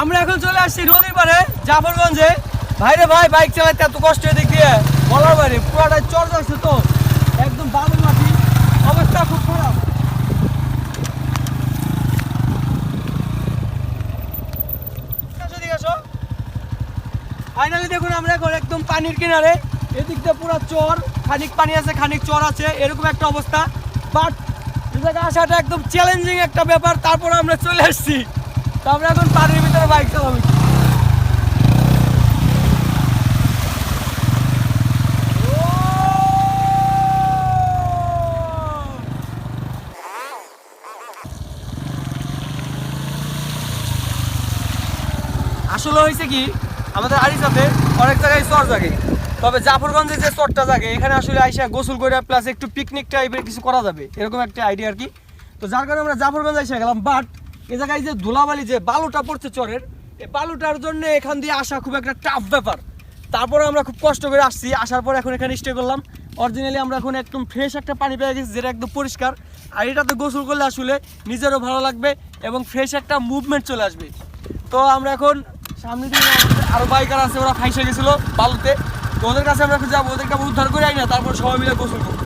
আমরা এখন চলে আসছি নদীর পারে জাফরগঞ্জে। ভাইরে ভাই, বাইক চালাতে এত কষ্ট এদিক দিয়ে? বলার বাইরে পুরাটা চর যাচ্ছে তো। একদম বালু মাটি। অবস্থা খুব খারাপ। ফাইনালি দেখুন আমরা এখন একদম পানির কিনারে। এদিক দিয়ে পুরো চর, খানিক পানি আছে, খানিক চর আছে, এরকম একটা অবস্থা। বাট এই জায়গায় আসাটা একদম চ্যালেঞ্জিং একটা ব্যাপার, তারপরে আমরা চলে আসছি। তো আমরা এখন পানির ভিতরে বাইক চালাবো। আসলে হয়েছে কি, আমাদের আরিসাতে অনেক জায়গায় চর জাগে। তবে জাফরগঞ্জে যে চরটা জাগে, এখানে আসলে আইসা গোসল করে প্লাস একটু পিকনিক টাইপের কিছু করা যাবে। এরকম একটা আইডিয়া আর কি। তো যার কারণে আমরা জাফরগঞ্জ এসে গেলাম বাট এ জায়গায় যে ধুলাবালি যে বালুটা পড়ছে চরের এই বালুটার জন্য এখান দিয়ে আসা খুব একটা টাফ ব্যাপার। তারপরে আমরা খুব কষ্ট করে আসছি, আসার পর এখন এখানে স্টে করলাম। অরিজিনালি আমরা এখন একদম ফ্রেশ একটা পানি পেয়ে গেছি, যেটা একদম পরিষ্কার। আর এটাতে গোসল করলে আসলে নিজেরও ভালো লাগবে এবং ফ্রেশ একটা মুভমেন্ট চলে আসবে। তো আমরা এখন সামনে দিকে আমাদের আরও বাইকার আছে, ওরা ফাইসে গেছিল বালুতে। তো ওদের কাছে আমরা যাব, ওদেরকে উদ্ধার করে আই না, তারপর সবাই মিলে গোসল করব।